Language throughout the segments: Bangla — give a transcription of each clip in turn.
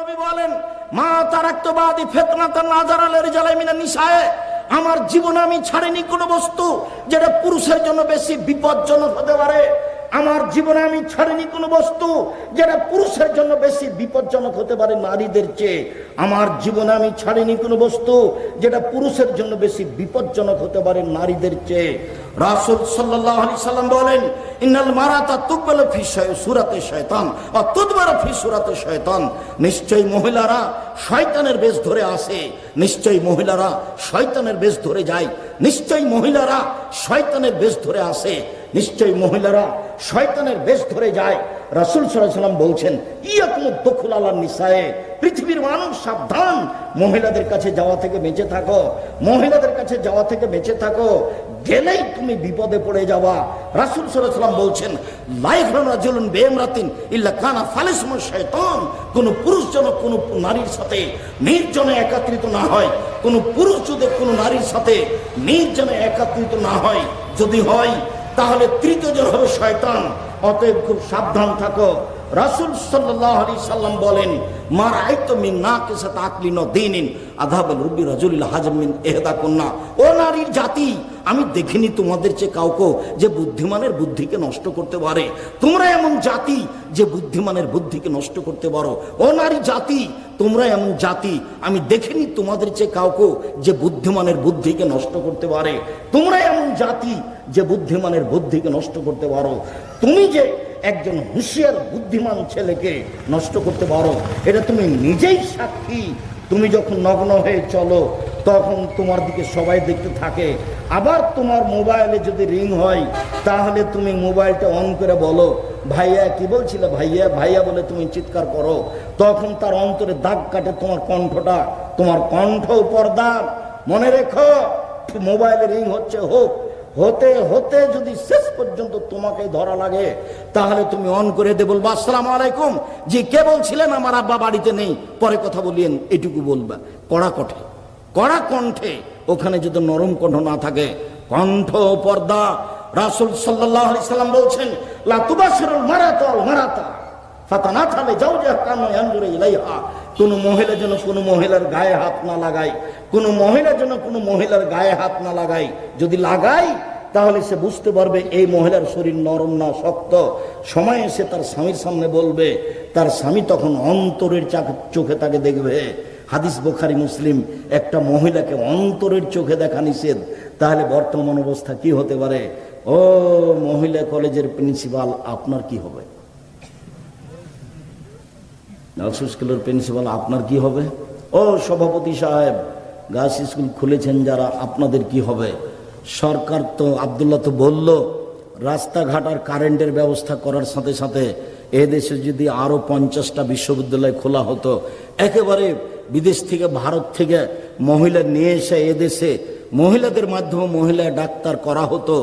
নবী বলেন, মা তারাক্তবাদী ফেতনাতান নাজার আলের জালামিনা নিশায় আমার জীবনে আমি ছাড়িনি কোনো বস্তু যেটা পুরুষের জন্য বেশি বিপজ্জনক হতে পারে। আমার জীবনে আমি ছাড়িনি কোনো বস্তু যেটা পুরুষের জন্য বেশি বিপজ্জনক হতে পারে নারীদের চেয়ে। আমার জীবনে আমি ছাড়িনি কোনো বস্তু যেটা পুরুষের জন্য বেশি বিপজ্জনক হতে পারে নারীদের চেয়ে। রাসুল সাল্লাহ আলি সাল্লাম বলেন, ইন্নাল মারাতা তুকবেল ফি সুরাতে শয়তান আর তুদবার ফি সুরাতে শয়তান। নিশ্চয়ই মহিলারা শয়তানের বেশ ধরে আসে, নিশ্চয়ই মহিলারা শয়তানের বেশ ধরে যায়, নিশ্চয়ই মহিলারা শয়তানের বেশ ধরে আসে, নিশ্চয়ই মহিলারা শয়তানের বেশ ধরে যায়। রাসুল সাল্লাম বলছেন, ইয়াকুমুদ দখুল আল্লাহ নিসায়ে, পৃথিবীর মানুষ সাবধান, মহিলাদের কাছে যাওয়া থেকে বেঁচে থাকো, মহিলাদের কাছে যাওয়া থেকে বেঁচে থাকো গেলেই তুমি বিপদে পড়ে যাওয়া। রাসুল সাল্লাম বলছেন লাইফরানা জুলুন বেমরাতিন ইল্লা কানা ফালেসমা শয়তান কোন পুরুষ যেন কোন নারীর সাথে নির্জনে একাত্রিত না হয়, কোন পুরুষ যদি কোনো নারীর সাথে নির্জনে একাত্রিত না হয়, যদি হয়, তাহলে তৃতীয় জন হবে শয়তান। অতএব খুব সাবধান থাকো। রাসুল সাল্লাহ আলি সাল্লাম বলেন মার আইতো না কেসে তাকলিন দিনিন আধাবেল রুবি রাজুল্লাহ হাজমিন এহদা কন্যা ও নারীর জাতি, আমি দেখিনি তোমাদের চেয়ে কাউকে যে বুদ্ধিমানের বুদ্ধিকে নষ্ট করতে পারে। তোমরা এমন জাতি যে বুদ্ধিমানের বুদ্ধিকে নষ্ট করতে পারো। ও নারী জাতি, তোমরা এমন জাতি, আমি দেখিনি তোমাদের চেয়ে কাউকে যে বুদ্ধিমানের বুদ্ধিকে নষ্ট করতে পারে। তোমরা এমন জাতি যে বুদ্ধিমানের বুদ্ধিকে নষ্ট করতে পারো। তুমি যে একজন হুঁশিয়ার, বুদ্ধিমান ছেলেকে নষ্ট করতে পারো। এটা তুমি নিজেই সাক্ষী। তুমি যখন নগ্ন হয়ে চলো, তখন তোমার দিকে সবাই দেখতে থাকে। আবার তোমার মোবাইলে যদি রিং হয়, তাহলে তুমি মোবাইলটা অন করে বলো, ভাইয়া, কি বলছিলে ভাইয়া? ভাইয়া বলে তুমি চিৎকার করো। তখন তার অন্তরে দাগ কাটে তোমার কণ্ঠটা। তোমার কণ্ঠ পর্দা মনে রেখো, মোবাইলে রিং হচ্ছে হোক হতে হতে যদি শেষ পর্যন্ত তোমাকে ধরা লাগে, তাহলে তুমি অন করে দে বলবা, আসসালাম আলাইকুম। জি, কে বলছিলেন? আমার আব্বা বাড়িতে নেই। পরে কথা বলিয়েন, এটুকু বলবা। কড়া কঠে কড়া কণ্ঠে, ওখানে যদি নরম কণ্ঠ না থাকে, কণ্ঠ পর্দা, রাসুল সাল্লাম বলছেন লাতুবাসের মারাতল মারাতা ফাতানা থালে যাও যে কানো ইলাইহা। কোনো মহিলা যেন কোনো মহিলার গায়ে হাত না লাগায় কোনো মহিলা যেন কোনো মহিলার গায়ে হাত না লাগায় যদি লাগাই, তাহলে সে বুঝতে পারবে এই মহিলার শরীর নরম না শক্ত। সময় এসে তার স্বামীর সামনে বলবে, তার স্বামী তখন অন্তরের চোখে তাকে দেখবে। হাদিস বোখারি, মুসলিম, একটা মহিলাকে অন্তরের চোখে দেখা নিষেধ। তাহলে বর্তমান অবস্থা কি হতে পারে? ও মহিলা কলেজের প্রিন্সিপাল, আপনার কি হবে? গার্লস স্কুলের প্রিন্সিপাল, আপনার কি হবে? ও সভাপতি সাহেব, গার্লস স্কুল খুলেছেন যারা, আপনাদের কি হবে? সরকার তো আবদুল্লাহ তো বলল, রাস্তাঘাট আর কারেন্টের ব্যবস্থা করার সাথে সাথে এ দেশে যদি আরও পঞ্চাশটা বিশ্ববিদ্যালয় খোলা হতো, একেবারে বিদেশ থেকে, ভারত থেকে মহিলা নিয়ে এসে এদেশে মহিলাদের মাধ্যমে মহিলা ডাক্তার করা হতো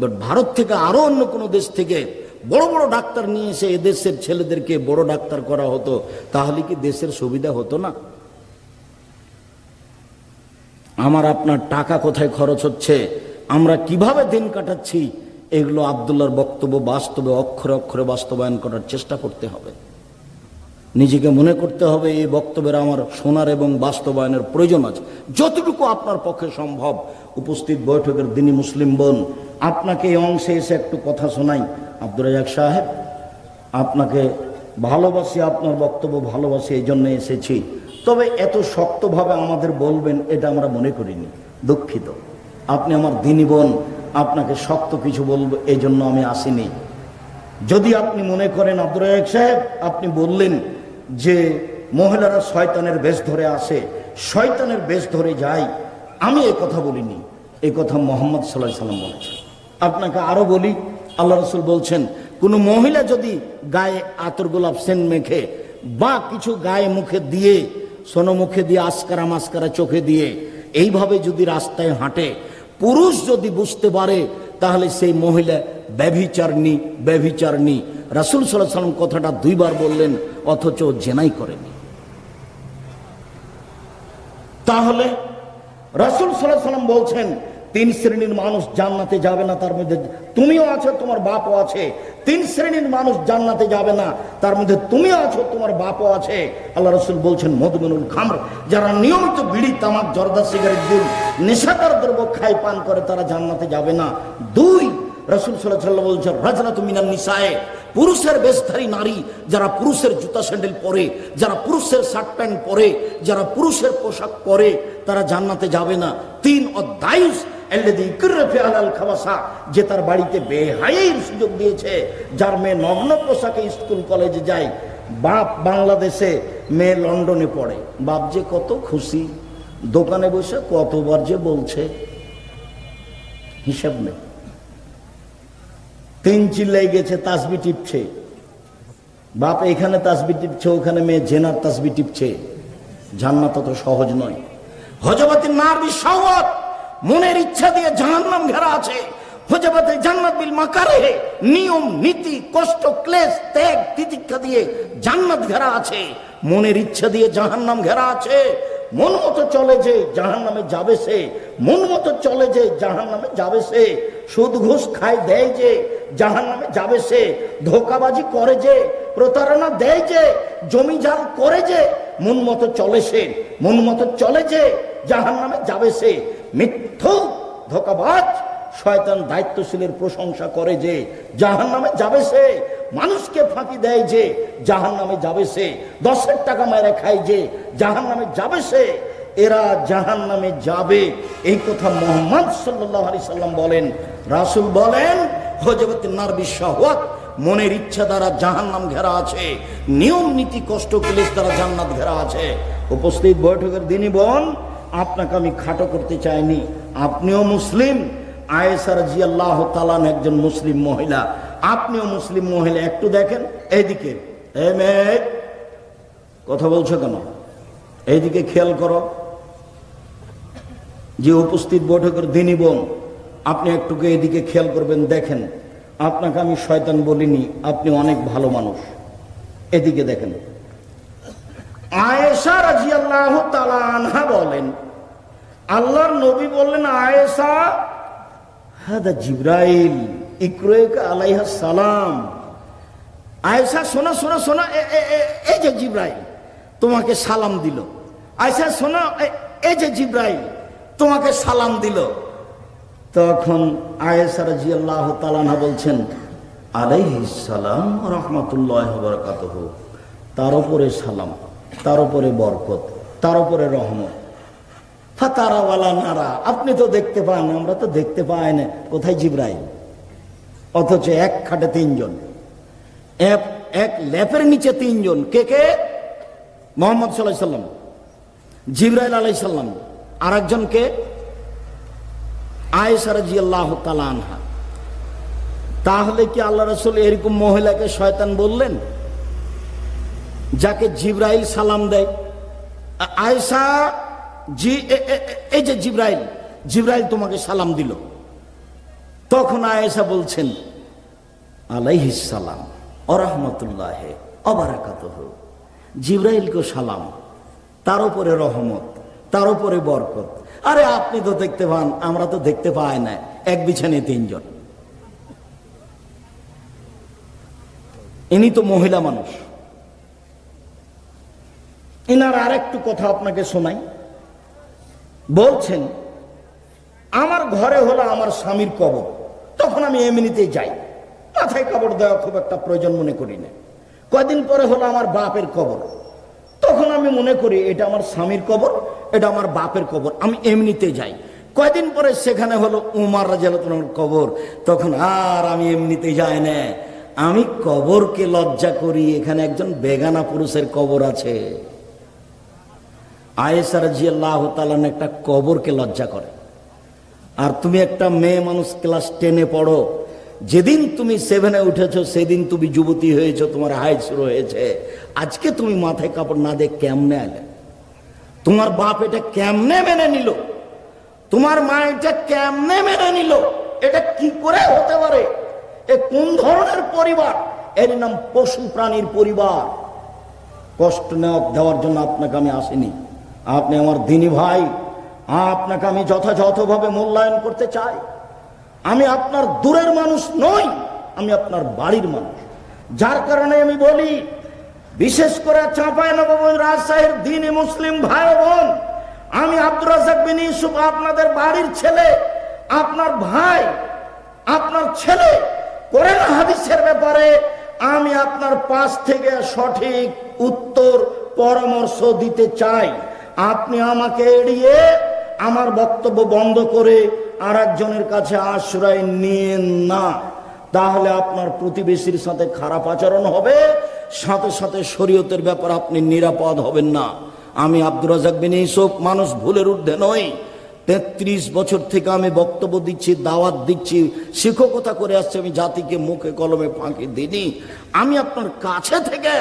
বাট ভারত থেকে আরও অন্য কোনো দেশ থেকে বড় বড় ডাক্তার নিয়ে এসে এদেশের ছেলেদেরকে বড় ডাক্তার করা হতো, তাহলে কি দেশের সুবিধা হতো না? আমার আপনার টাকা কোথায় খরচ হচ্ছে? আমরা কীভাবে দিন কাটাচ্ছি? এগুলো আবদুল্লাহর বক্তব্য বাস্তবে অক্ষরে অক্ষরে বাস্তবায়ন করার চেষ্টা করতে হবে। নিজেকে মনে করতে হবে, এই বক্তব্যের আমার শোনার এবং বাস্তবায়নের প্রয়োজন আছে। যতটুকু আপনার পক্ষে সম্ভব। উপস্থিত বৈঠকের দিনী মুসলিম বোন, আপনাকে এই অংশে এসে একটু কথা শোনাই। আব্দুর রাজাক সাহেব, আপনাকে ভালোবাসি, আপনার বক্তব্য ভালোবাসি, এই জন্য এসেছি। তবে এত শক্তভাবে আমাদের বলবেন, এটা আমরা মনে করিনি। দুঃখিত। আপনি আমার দিনী বোন, আপনাকে শক্ত কিছু বলব, এই জন্য আমি আসিনি। যদি আপনি মনে করেন, আব্দুর রাজাক সাহেব, আপনি বললেন যে মহিলারা শয়তানের বেশ ধরে আসে, শয়তানের বেশ ধরে যায়, আমি এ কথা বলিনি। এই কথা মোহাম্মদ সাল্লাহ সাল্লাম বলেছেন। আপনাকে আরও বলি আল্লাহ রসুল বলছেন, কোনো মহিলা যদি গায়ে আতর গোলাপ সেন মেখে বা কিছু গায়ে মুখে দিয়ে, সোনো মুখে দিয়ে, আসকারা মাস্কারা চোখে দিয়ে, এইভাবে যদি রাস্তায় হাঁটে, পুরুষ যদি বুঝতে পারে, তাহলে সেই মহিলা ব্যভিচারনি ব্যভিচারনি রাসুল সাল্লাহ সাল্লাম কথাটা দুইবার বললেন, অথচ জেনাই করেনি। তাহলে রাসুল সাল্লাহ সাল্লাম বলছেন তিন শ্রেণির মানুষ জান্নাতে যাবে না, তার মধ্যে তুমিও আছো, তোমার বাপও আছে। তিন শ্রেণির মানুষ জান্নাতে যাবে না, তার মধ্যে তুমিও আছো, তোমার বাপও আছে। আল্লাহ রসুল বলছেন, মধুমেনুল খামর, যারা নিয়মিত বিড়ি, তামাক, জর্দা, সিগারেট গুল নেশাকার দ্রব্য খাই পান করে, তারা জান্নাতে যাবে না। দুই, রসুল সাল্লাহ বলছেন, রাজনাত মিনান নিসায়, পুরুষের বেশধারী নারী, যারা পুরুষের জুতা স্যান্ডেল পরে, যারা পুরুষের শার্ট প্যান্ট পরে, যারা পুরুষের পোশাক পরে, তারা জান্নাতে যাবে না। তিন অধ্যায়ুষ যে তার বাড়িতে বেহাইয়ের সুযোগ দিয়েছে, যার মেয়ে নগ্ন পোশাকে স্কুল কলেজে যায়, বাপ বাংলাদেশে, মেয়ে লন্ডনে পড়ে। বাপ যে কত খুশি, দোকানে বসে কতবার যে বলছে, হিসাব নেই। তিন চিল্লাই গেছে, তাসবি টিপছে। বাপ এখানে তাসবি টিপছে, ওখানে মেয়ে জেনার তাসবি টিপছে। জান্নাত তো সহজ নয়। হজবতী নার বিশ্বত মনের ইচ্ছা দিয়ে জাহান্নাম ঘেরা আছে। হজবতে জান্নাত বিল মাকারে নিয়ম, নীতি, কষ্ট, ক্লেশ, ত্যাগ, তিতিক্ষা দিয়ে জান্নাত ঘেরা আছে। মনের ইচ্ছা দিয়ে জাহান্নাম ঘেরা আছে। মন মতো চলে যে জাহান নামে যাবে সে। মন মতো চলে যে জাহান নামে যাবে সে। সুদ ঘুষ খায়, দেয় যে জাহান নামে যাবে সে। ধোকাবাজি করে যে, প্রতারণা দেয় যে, জমি জাল করে যে, মন মতো চলে সে। মন মতো চলে যে জাহান নামে যাবে সে। মিথ্যু ধোকাবাজ শয়তান দায়িত্বশীলের প্রশংসা করে যে জাহান নামে যাবে সে, মানুষকে ফাঁকি দেয় যে জাহান নামে যাবে সে, দশের টাকা মেরে খায় যে জাহান নামে যাবে সে, এরা জাহান নামে যাবে। এই কথা মোহাম্মদ সাল্লাহ আলি সাল্লাম বলেন, রাসুল বলেন হজরত নারবি শাহওয়াত মনের ইচ্ছা দ্বারা জাহান নাম ঘেরা আছে, নিয়ম নীতি কষ্ট ক্লেশ দ্বারা জান্নাত ঘেরা আছে। উপস্থিত বৈঠকের দিনই বোন আপনাকে আমি খাটো করতে চাইনি। আপনিও মুসলিম। আয়েসার জিয়াল্লাহ তালান একজন মুসলিম মহিলা। আপনিও মুসলিম মহিলা, একটু দেখেন, এইদিকে। এ মেয়ে, কথা বলছো কেন? এইদিকে খেয়াল করো। যে উপস্থিত বৈঠকের দিনই বোন, আপনি একটুকে এদিকে খেয়াল করবেন, দেখেন। আপনাকে আমি শয়তান বলিনি, আপনি অনেক ভালো মানুষ। এদিকে দেখেন। আয়েশা রাজিয়াল্লাহ তালা আনহা বলেন, আল্লাহর নবী বললেন, আয়েশা, হাদা জিব্রাইল আলাইহা সালাম। আয়েশা, শোনা শোনা শোনা এই যে জিব্রাইল তোমাকে সালাম দিল। আয়েশা, শোনা এই যে জিব্রাইল তোমাকে সালাম দিল। তখন আয়েশা রাজিয়াল্লাহ তালানা বলছেন, আলাইহিস সালাম রহমতুল্লাহ বরকাতহ। তার উপরে সালাম। তার উপরে বরকত, তার উপরে রহমত। ফাতারাওয়ালা নারা, আপনি তো দেখতে পান, আমরা তো দেখতে পাই না। কোথায় জিব্রাইল? অথচ এক খাটে তিনজন, এক ল্যাপের নিচে তিনজন। কে কে? মোহাম্মদ সাল্লাহ সাল্লাম। জিব্রাইল আলাই সাল্লাম আর একজনকে আয়েসার জিয়াল্লাহ তালানহা তাহলে কি আল্লাহ রসুল এরকম মহিলাকে শয়তান বললেন? যাকে জিব্রাইল সালাম দেয়। আ- আয়েশা, জি এই যে জিব্রাইল জিব্রাইল তোমাকে সালাম দিল। তখন আয়েশা বলছেন, আলাইহিস সালাম, অরহমতুল্লাহ অবারাকাত জিব্রাইলকে সালাম, তার উপরে রহমত, তার উপরে বরকত। আরে আপনি তো দেখতে পান, আমরা তো দেখতে পাই না, এক বিছানে তিনজন। ইনি তো মহিলা মানুষ। ইনার আরেকটু কথা আপনাকে শোনাই। বলছেন, আমার ঘরে হলো আমার স্বামীর কবর। তখন আমি এমনিতেই যাই। মাথায় কবর দেওয়া খুব একটা প্রয়োজন মনে করি না। কয়দিন পরে হলো আমার বাপের কবর। তখন আমি মনে করি, এটা আমার স্বামীর কবর, এটা আমার বাপের কবর। আমি এমনিতে যাই। কয়দিন পরে সেখানে হলো উমার রাজালতনের কবর। তখন আর আমি এমনিতে যাই না। আমি কবরকে লজ্জা করি, এখানে একজন বেগানা পুরুষের কবর আছে। আয়েসার জিয়াল্লাহ তালান একটা কবরকে লজ্জা করে। আর তুমি একটা মেয়ে মানুষ ক্লাস টেনে পড়ো, যেদিন তুমি সেভেনে উঠেছো, সেদিন তুমি যুবতী হয়েছো, তোমার হাইট শুরু হয়েছে। আজকে তুমি মাথায় কাপড় না দিয়ে কেমনে এলে? তোমার বাপ এটা কেমনে মেনে নিল? তোমার মা এটা কেমনে মেনে নিল? এটা কি করে হতে পারে? এ কোন ধরনের পরিবার? এর নাম পশু প্রাণীর পরিবার। কষ্ট নেওয়া দেওয়ার জন্য আপনাকে আমি আসিনি। আপনি আমার দিনী ভাই, আপনাকে আমি যথাযথভাবে মূল্যায়ন করতে চাই। আমি আপনার দূরের মানুষ নই, আমি আপনার বাড়ির মানুষ। যার কারণে আমি বলি, বিশেষ করে চাঁপাই নবগঞ্জ রাজশাহীর দিনী মুসলিম ভাই বোন, আমি আব্দুর বিন ইউসুফ, আপনাদের বাড়ির ছেলে, আপনার ভাই, আপনার ছেলে কোরআন হাদিসের ব্যাপারে আমি আপনার পাশ থেকে সঠিক উত্তর পরামর্শ দিতে চাই। আপনি আমাকে এড়িয়ে আমার বক্তব্য বন্ধ করে আর একজনের কাছে আশ্রয় নিয়েন না। তাহলে আপনার প্রতিবেশীর সাথে খারাপ আচরণ হবে, সাথে সাথে শরীয়তের ব্যাপার আপনি নিরাপদ হবেন না। আমি আব্দুর রাজাক বিন ইসুফ মানুষ ভুলের ঊর্ধ্বে নই। তেত্রিশ বছর থেকে আমি বক্তব্য দিচ্ছি, দাওয়াত দিচ্ছি, শিক্ষকতা করে আসছি, আমি জাতিকে মুখে কলমে ফাঁকি দিইনি। আমি আপনার কাছে থেকে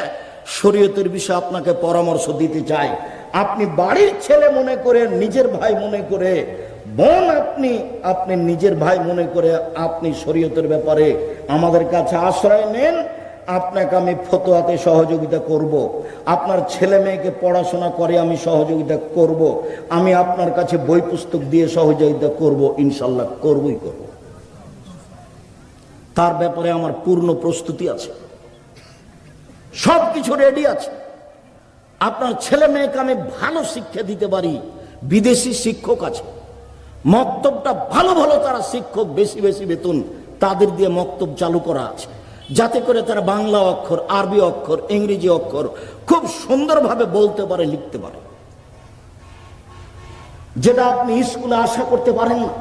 শরীয়তের বিষয়ে আপনাকে পরামর্শ দিতে চাই। আপনি বাড়ির ছেলে মনে করে, নিজের ভাই মনে করে, বোন আপনি আপনি নিজের ভাই মনে করে, আপনি শরীয়তের ব্যাপারে আমাদের কাছে আশ্রয় নেন আপনাকে আমি ফতোয়াতে সহযোগিতা করব। আপনার ছেলে মেয়েকে পড়াশোনা করে আমি সহযোগিতা করব। আমি আপনার কাছে বই পুস্তক দিয়ে সহযোগিতা করব, ইনশাল্লাহ করবই করব তার ব্যাপারে আমার পূর্ণ প্রস্তুতি আছে সব কিছু রেডি আছে আপনার ছেলে মেয়েকে আমি ভালো শিক্ষা দিতে পারি। বিদেশি শিক্ষক আছে। মক্তবটা ভালো ভালো তারা শিক্ষক, বেশি বেশি বেতন তাদের দিয়ে মক্তব চালু করা আছে। যাতে করে তারা বাংলা অক্ষর, আরবি অক্ষর, ইংরেজি অক্ষর খুব সুন্দরভাবে বলতে পারে, লিখতে পারে। যেটা আপনি স্কুলে আশা করতে পারেন না,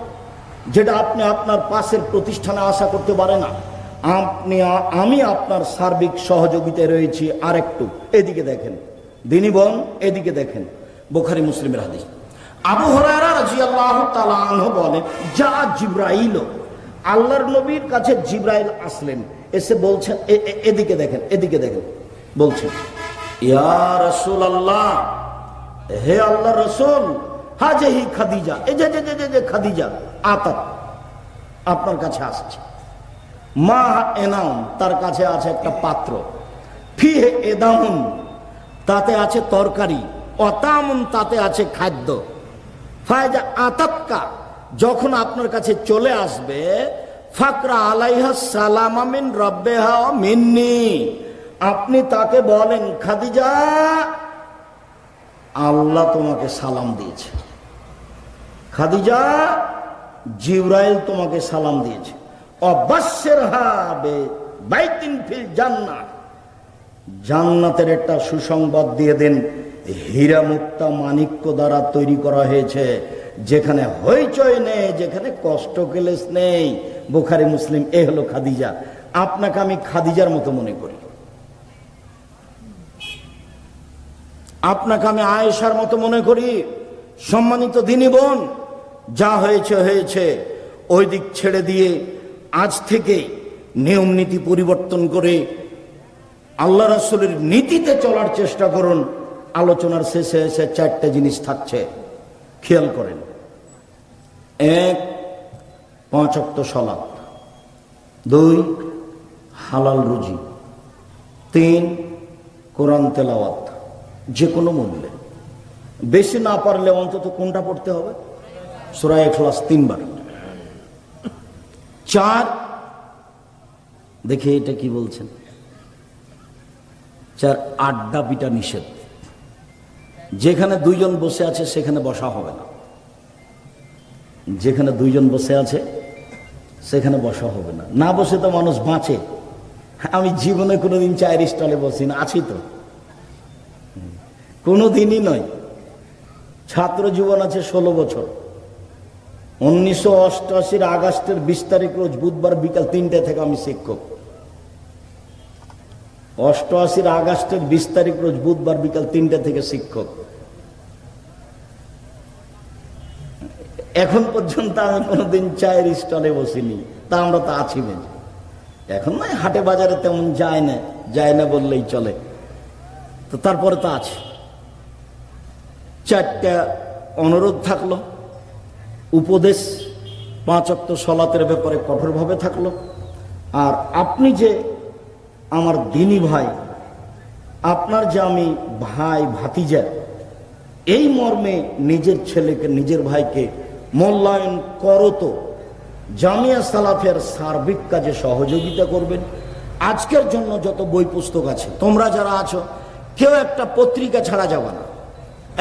যেটা আপনি আপনার পাশের প্রতিষ্ঠানে আশা করতে পারেন না। আপনি, আমি আপনার সার্বিক সহযোগিতায় রয়েছি আরেকটু, এদিকে দেখেন। দিনী বোন, এদিকে দেখেন, বোখারি মুসলিমের হাদিস। আবু হরায়রা রাদিয়াল্লাহু তাআলা আনহু বলেন, যা জিব্রাইল, আল্লাহর নবীর কাছে জিব্রাইল আসলেন। এসে বলছেন, এ- এ- এদিকে দেখেন এদিকে দেখেন। বলছেন, ইয়া রাসূলুল্লাহ, হে আল্লাহ রসুল, হাজেহি খাদিজা। এই যে যে যে যে খাদিজা, আতাত, আপনার কাছে আসছে। মা এনাম, তার কাছে আছে একটা পাত্র। ফিহে এদামুন তাতে আছে তরকারি, অতামুন তাতে আছে খাদ্য। ফায়জা আতাতকা, যখন আপনার কাছে চলে আসবে, ফাকরা আলাইহা সালামামিন রব্বেহা মিন্নি। আপনি তাকে বলেন, খাদিজা, আল্লাহ তোমাকে সালাম দিয়েছে। খাদিজা, জিব্রাইল তোমাকে সালাম দিয়েছে। অবাস্যের হবে বাইতিন ফিল জান্নাত জান্নাতের একটা সুসংবাদ দিয়ে দেন হীরা মুক্তা মানিক্য দ্বারা তৈরি করা হয়েছে, যেখানে হইচই নেই, যেখানে কষ্ট কেলেস নেই। বোখারি, মুসলিম, এ হলো খাদিজা। আপনাকে আমি খাদিজার মতো মনে করি। আপনাকে আমি আয়েশার মতো মনে করি। সম্মানিত দিনী বোন, যা হয়েছে হয়েছে। ওই দিক ছেড়ে দিয়ে আজ থেকে নিয়ম নীতি পরিবর্তন করে আল্লাহ রাসুলের নীতিতে চলার চেষ্টা করুন, আলোচনার শেষে এসে চারটা জিনিস থাকছে। খেয়াল করেন। এক, পাঁচ অক্ত সলাপ দুই, হালাল রুজি। তিন, কোরআন তেলাওয়াত। যে কোনো মূল্যে। বেশি না পারলে অন্তত কোনটা পড়তে হবে? সুরায় এখলাস তিনবার। চার, দেখে এটা কি বলছেন? চার আড্ডা পিটা নিষেধ। যেখানে দুইজন বসে আছে, সেখানে বসা হবে না। যেখানে দুইজন বসে আছে, সেখানে বসা হবে না। না বসে তো মানুষ বাঁচে। আমি জীবনে কোনোদিন চায়ের স্টলে বসি না, আছি তো। কোনোদিনই নয়। ছাত্র জীবন আছে ষোলো বছর। উনিশশো অষ্টআশির আগস্টের বিশ তারিখ রোজ বুধবার বিকাল তিনটে থেকে আমি শিক্ষক। অষ্টআশির আগস্টের বিশ তারিখ রোজ বুধবার বিকাল তিনটে থেকে শিক্ষক। এখন পর্যন্ত আমি কোনোদিন চায়ের স্টলে বসিনি, তা আমরা তো আছি বেঁচে এখন নয়, হাটে বাজারে তেমন যায় না যায় না বললেই চলে। তো তারপরে তো আছে। চারটা অনুরোধ থাকল, উপদেশ পাঁচ অক্ত সলাতের ব্যাপারে কঠোরভাবে থাকল। আর আপনি যে আমার দিনী ভাই, আপনার যে আমি ভাই ভাতিজা, এই মর্মে নিজের ছেলেকে, নিজের ভাইকে মূল্যায়ন করো তো। জামিয়া সালাফের সার্বিক কাজে সহযোগিতা করবেন। আজকের জন্য যত বই পুস্তক আছে, তোমরা যারা আছো, কেউ একটা পত্রিকা ছাড়া যাবে না।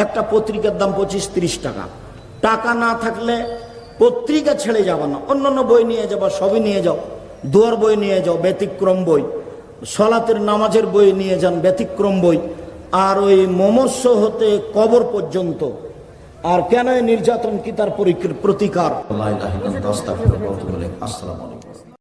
একটা পত্রিকার দাম পঁচিশ তিরিশ টাকা। টাকা না থাকলে পত্রিকা ছেড়ে যাবে না। অন্যান্য বই নিয়ে যাবা, সবই নিয়ে যাও। দুয়ার বই নিয়ে যাও, ব্যতিক্রম বই। সলাতের নামাজের বই নিয়ে যান, ব্যতিক্রম বই। আর ওই মমস্য হতে কবর পর্যন্ত। আর কেন নির্যাতন কি তার প্রতিকার। আসসালামু আলাইকুম।